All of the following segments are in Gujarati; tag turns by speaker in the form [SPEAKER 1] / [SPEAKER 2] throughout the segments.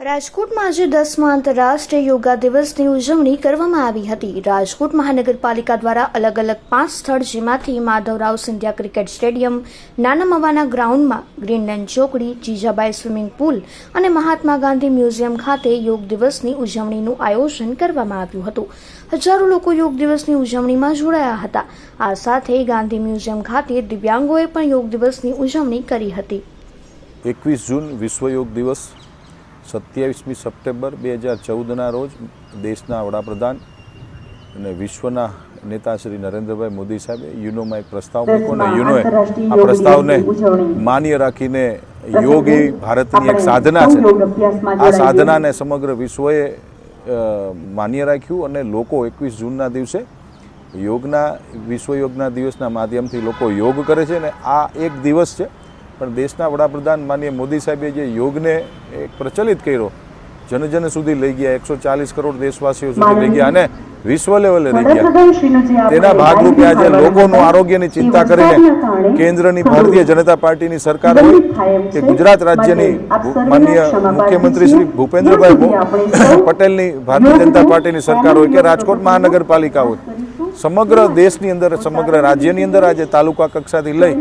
[SPEAKER 1] રાજકોટમાં આજે દસમા આંતરરાષ્ટ્રીય યોગા દિવસની ઉજવણી કરવામાં આવી હતી. રાજકોટ મહાનગરપાલિકા દ્વારા અલગ અલગ પાંચ સ્થળ, જેમાંથી માધવરાવ સિંધિયા ક્રિકેટ સ્ટેડિયમ, નાના મવાના ગ્રાઉન્ડમાં ગ્રીનલેન્ડ ચોકડી, જીજાબાઈ સ્વિમિંગ પુલ અને મહાત્મા ગાંધી મ્યુઝિયમ ખાતે યોગ દિવસની ઉજવણીનું આયોજન કરવામાં આવ્યું હતું. હજારો લોકો યોગ દિવસની ઉજવણીમાં જોડાયા હતા. આ સાથે ગાંધી મ્યુઝિયમ ખાતે દિવ્યાંગોએ પણ યોગ દિવસની ઉજવણી કરી હતી.
[SPEAKER 2] એકવીસ જૂન વિશ્વ યોગ દિવસ સત્યાવીસમી સપ્ટેમ્બર બે હજાર ચૌદના રોજ દેશના વડાપ્રધાન અને વિશ્વના નેતા શ્રી નરેન્દ્રભાઈ મોદી સાહેબે યુનોમાં એક પ્રસ્તાવ મૂક્યો અને યુનોએ આ પ્રસ્તાવને માન્ય રાખીને યોગ એ ભારતની એક સાધના છે. આ સાધનાને સમગ્ર વિશ્વએ માન્ય રાખ્યું અને લોકો એકવીસ જૂનના દિવસે યોગના વિશ્વ યોગના દિવસના માધ્યમથી લોકો યોગ કરે છે ને આ એક દિવસ છે. પણ દેશના વડાપ્રધાન માનીય મોદી સાહેબે જે યોગને એક પ્રચલિત કર્યો જન જન સુધી લઈ ગયા એકસો ચાલીસ કરોડ દેશવાસીઓ સુધી લઈ ગયા અને વિશ્વ લેવલે લઈ ગયા. તેના ભાગરૂપે આજે લોકોનું આરોગ્યની ચિંતા કરીને કેન્દ્રની ભારતીય જનતા પાર્ટીની સરકાર હોય કે ગુજરાત રાજ્યની માનનીય મુખ્યમંત્રી શ્રી ભૂપેન્દ્રભાઈ પટેલની ભારતીય જનતા પાર્ટીની સરકાર હોય કે રાજકોટ મહાનગરપાલિકા હોય. સમગ્ર દેશની અંદર સમગ્ર રાજ્યની અંદર આજે તાલુકા કક્ષાથી લઈ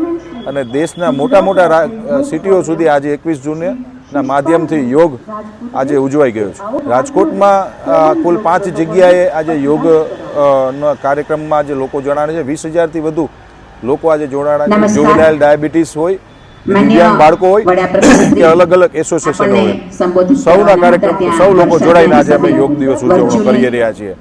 [SPEAKER 2] અને દેશના મોટા મોટા સિટીઓ સુધી આજે એકવીસ જૂને ના માધ્યમથી યોગ આજે ઉજવાઈ ગયો છે. રાજકોટમાં કુલ પાંચ જગ્યાએ આજે યોગ કાર્યક્રમમાં આજે લોકો જોડાણા છે. વીસ હજારથી વધુ લોકો આજે જોડાણા છે.
[SPEAKER 3] નમસ્કાર.
[SPEAKER 2] ડાયાબિટીસ હોય દિવ્યાંગ બાળકો હોય કે અલગ અલગ એસોસિએશનો હોય. સૌના કાર્યક્રમ સૌ લોકો જોડાઈને આજે અમે યોગ દિવસ ઉજવણી કરી રહ્યા છીએ.